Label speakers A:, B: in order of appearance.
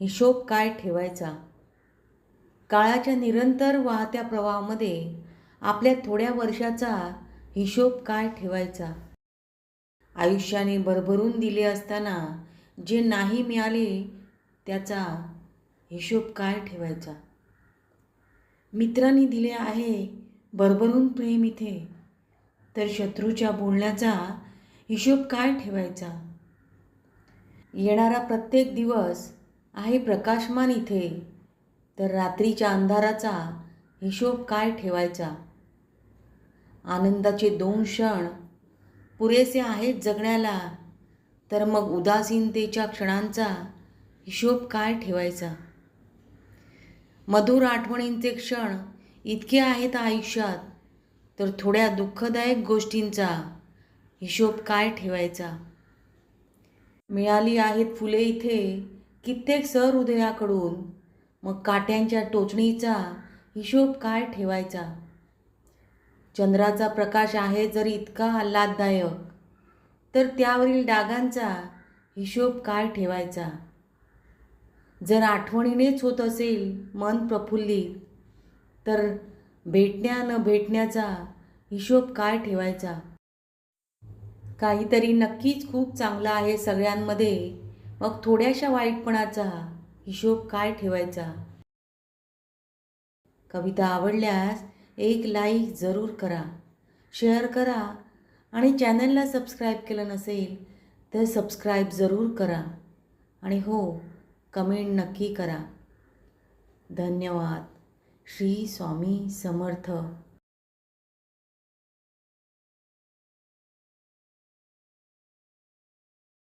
A: हिशोब काय ठेवायचा? काळाच्या निरंतर वाहत्या प्रवाहामध्ये आपल्या थोड्या वर्षाचा हिशोब काय ठेवायचा? आयुष्याने भरभरून दिले असताना जे नाही मिळाले त्याचा हिशोब काय ठेवायचा? मित्रांनी दिले आहे भरभरून प्रेम इथे. तर शत्रूच्या बोलण्याचा हिशोब काय ठेवायचा? येणारा प्रत्येक दिवस आहे प्रकाशमान इथे. तर रात्रीच्या अंधाराचा हिशोब काय ठेवायचा? आनंदाचे दोन क्षण. पुरेसे आहेत जगण्याला. तर मग उदासीनतेच्या क्षणांचा हिशोब काय ठेवायचा? मधुर आठवणींचे क्षण इतके आहेत आयुष्यात. तर थोड्या दुःखदायक गोष्टींचा हिशोब काय ठेवायचा? मिळाली आहेत फुले इथे. कित्येक सर हृदयाकडून मग काट्यांच्या टोचणीचा हिशोब काय ठेवायचा? चंद्राचा प्रकाश आहे जरी इतका आल्हाददायक तर त्यावरील डागांचा हिशोब काय ठेवायचा? जर आठवणीनेच होत असेल मन प्रफुल्लित तर भेटण्या न भेटण्याचा हिशोब काय ठेवायचा? काहीतरी नक्कीच खूप चांगलं आहे सगळ्यांमध्ये. मग थोड्याशा वाईटपणाचा हिशोब काय ठेवायचा? कविता आवडल्यास एक लाईक जरूर करा शेअर करा आणि चॅनलला सबस्क्राईब केलं नसेल तर सबस्क्राईब जरूर करा आणि हो कमेंट नक्की करा. धन्यवाद. श्री स्वामी समर्थ.